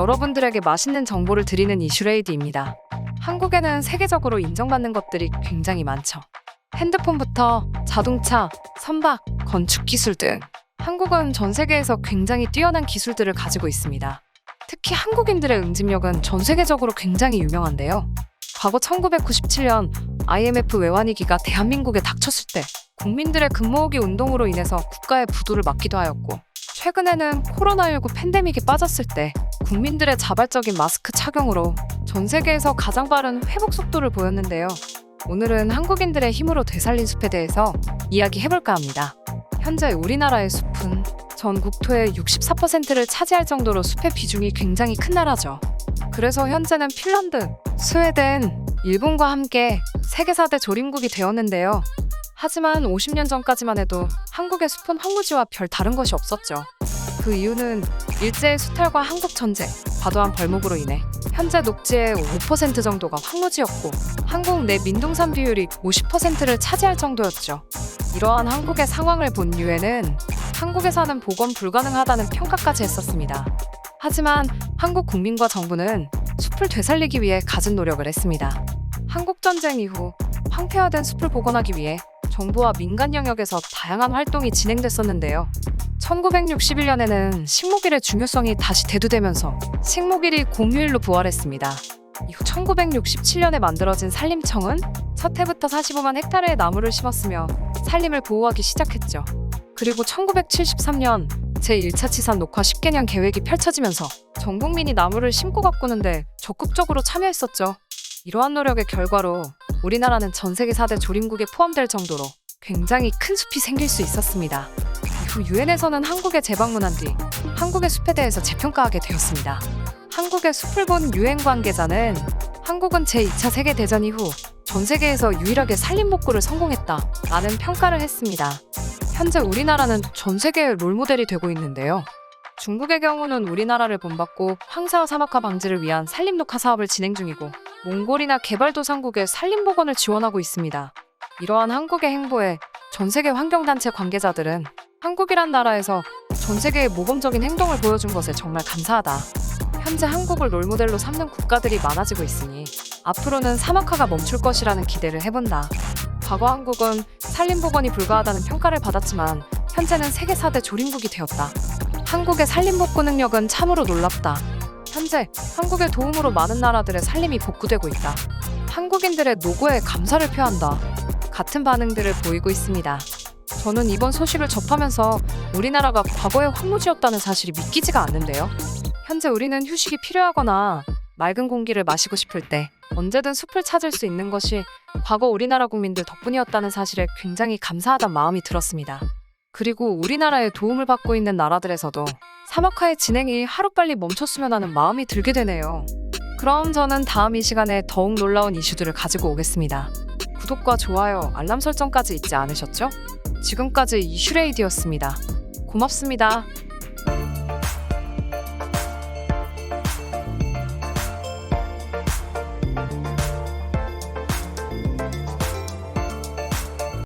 여러분들에게 맛있는 정보를 드리는 이슈레이드입니다. 한국에는 세계적으로 인정받는 것들이 굉장히 많죠. 핸드폰부터 자동차, 선박, 건축 기술 등 한국은 전 세계에서 굉장히 뛰어난 기술들을 가지고 있습니다. 특히 한국인들의 응집력은 전 세계적으로 굉장히 유명한데요. 과거 1997년 IMF 외환위기가 대한민국에 닥쳤을 때 국민들의 근모으기 운동으로 인해서 국가의 부도를 막기도 하였고 최근에는 코로나19 팬데믹에 빠졌을 때 국민들의 자발적인 마스크 착용으로 전 세계에서 가장 빠른 회복 속도를 보였는데요. 오늘은 한국인들의 힘으로 되살린 숲에 대해서 이야기해볼까 합니다. 현재 우리나라의 숲은 전 국토의 64%를 차지할 정도로 숲의 비중이 굉장히 큰 나라죠. 그래서 현재는 핀란드, 스웨덴, 일본과 함께 세계 4대 조림국이 되었는데요. 하지만 50년 전까지만 해도 한국의 숲은 황무지와 별 다른 것이 없었죠. 그 이유는 일제의 수탈과 한국 전쟁, 과도한 벌목으로 인해 현재 녹지의 5% 정도가 황무지였고 한국 내 민둥산 비율이 50%를 차지할 정도였죠. 이러한 한국의 상황을 본 유엔은 한국에서는 복원 불가능하다는 평가까지 했었습니다. 하지만 한국 국민과 정부는 숲을 되살리기 위해 갖은 노력을 했습니다. 한국 전쟁 이후 황폐화된 숲을 복원하기 위해 정부와 민간 영역에서 다양한 활동이 진행됐었는데요. 1961년에는 식목일의 중요성이 다시 대두되면서 식목일이 공휴일로 부활했습니다. 이후 1967년에 만들어진 산림청은 첫 해부터 45만 헥타르의 나무를 심었으며 산림을 보호하기 시작했죠. 그리고 1973년 제1차 치산 녹화 10개년 계획이 펼쳐지면서 전 국민이 나무를 심고 가꾸는데 적극적으로 참여했었죠. 이러한 노력의 결과로 우리나라는 전 세계 4대 조림국에 포함될 정도로 굉장히 큰 숲이 생길 수 있었습니다. 이후 유엔에서는 한국에 재방문한 뒤 한국의 숲에 대해서 재평가하게 되었습니다. 한국의 숲을 본 유엔 관계자는 한국은 제2차 세계대전 이후 전 세계에서 유일하게 산림복구를 성공했다 라는 평가를 했습니다. 현재 우리나라는 전 세계의 롤모델이 되고 있는데요. 중국의 경우는 우리나라를 본받고 황사와 사막화 방지를 위한 산림 녹화 사업을 진행 중이고 몽골이나 개발도상국의 산림 복원을 지원하고 있습니다. 이러한 한국의 행보에 전 세계 환경단체 관계자들은 한국이란 나라에서 전 세계의 모범적인 행동을 보여준 것에 정말 감사하다. 현재 한국을 롤모델로 삼는 국가들이 많아지고 있으니 앞으로는 사막화가 멈출 것이라는 기대를 해본다. 과거 한국은 산림복원이 불가하다는 평가를 받았지만 현재는 세계 4대 조림국이 되었다. 한국의 산림복구 능력은 참으로 놀랍다. 현재 한국의 도움으로 많은 나라들의 산림이 복구되고 있다. 한국인들의 노고에 감사를 표한다. 같은 반응들을 보이고 있습니다. 저는 이번 소식을 접하면서 우리나라가 과거의 황무지였다는 사실이 믿기지가 않는데요. 현재 우리는 휴식이 필요하거나 맑은 공기를 마시고 싶을 때 언제든 숲을 찾을 수 있는 것이 과거 우리나라 국민들 덕분이었다는 사실에 굉장히 감사하단 마음이 들었습니다. 그리고 우리나라의 도움을 받고 있는 나라들에서도 사막화의 진행이 하루빨리 멈췄으면 하는 마음이 들게 되네요. 그럼 저는 다음 이 시간에 더욱 놀라운 이슈들을 가지고 오겠습니다. 구독과 좋아요, 알람 설정까지 잊지 않으셨죠? 지금까지 이슈레이디였습니다. 고맙습니다.